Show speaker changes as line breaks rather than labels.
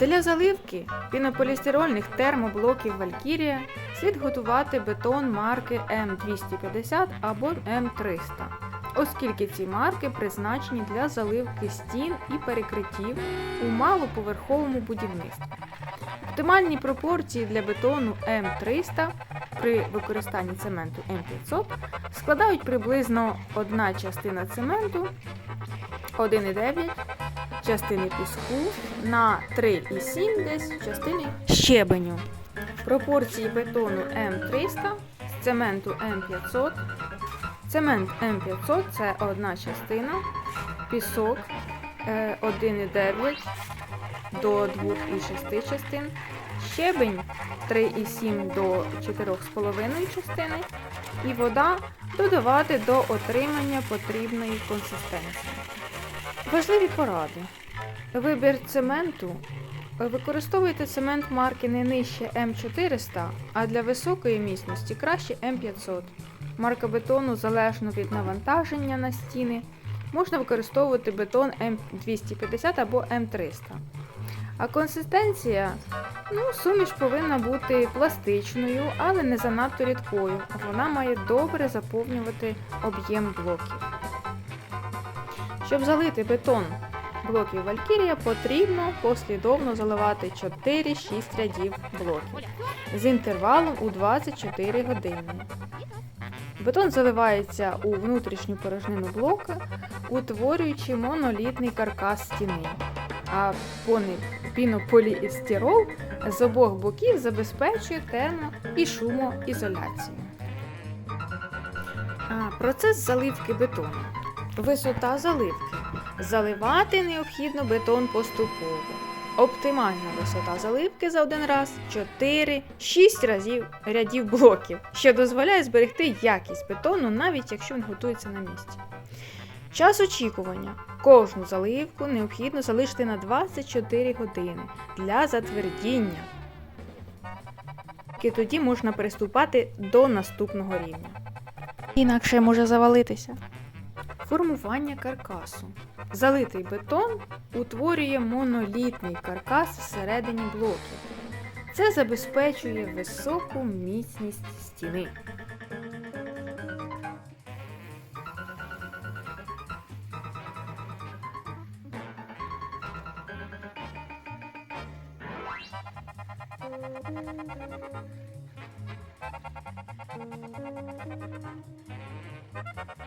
Для заливки пінополістирольних термоблоків Valkyria слід готувати бетон марки М250 або М300, оскільки ці марки призначені для заливки стін і перекриттів у малоповерховому будівництві. Оптимальні пропорції для бетону М300 при використанні цементу М500 складають приблизно одна частина цементу 1,9 частини піску на 3,7 десь частини щебеню. Пропорції бетону М300 з цементу М500. Цемент М500 це одна частина, пісок е, 1,9 до 2,6 частин, щебень 3,7 до 4,5 частини і вода додавати до отримання потрібної консистенції. Важливі поради. Вибір цементу. Використовуйте цемент марки не нижче М400, а для високої міцності краще М500. Марка бетону залежно від навантаження на стіни. Можна використовувати бетон М250 або М300. А консистенція, ну, суміш повинна бути пластичною, але не занадто рідкою. Вона має добре заповнювати об'єм блоків. Щоб залити бетон блоків Valkyria, потрібно послідовно заливати 4-6 рядів блоків з інтервалом у 24 години. Бетон заливається у внутрішню порожнину блока, утворюючи монолітний каркас стіни, а пінополіестирол з обох боків забезпечує термо- і шумоізоляцію. Процес заливки бетону. Висота заливки. Заливати необхідно бетон поступово. Оптимальна висота заливки за один раз 4-6 разів рядів блоків, що дозволяє зберегти якість бетону, навіть якщо він готується на місці. Час очікування. Кожну заливку необхідно залишити на 24 години для затвердіння. І тоді можна приступати до наступного рівня. Інакше може завалитися. Формування каркасу. Залитий бетон утворює монолітний каркас всередині блоків. Це забезпечує високу міцність стіни. Thank you.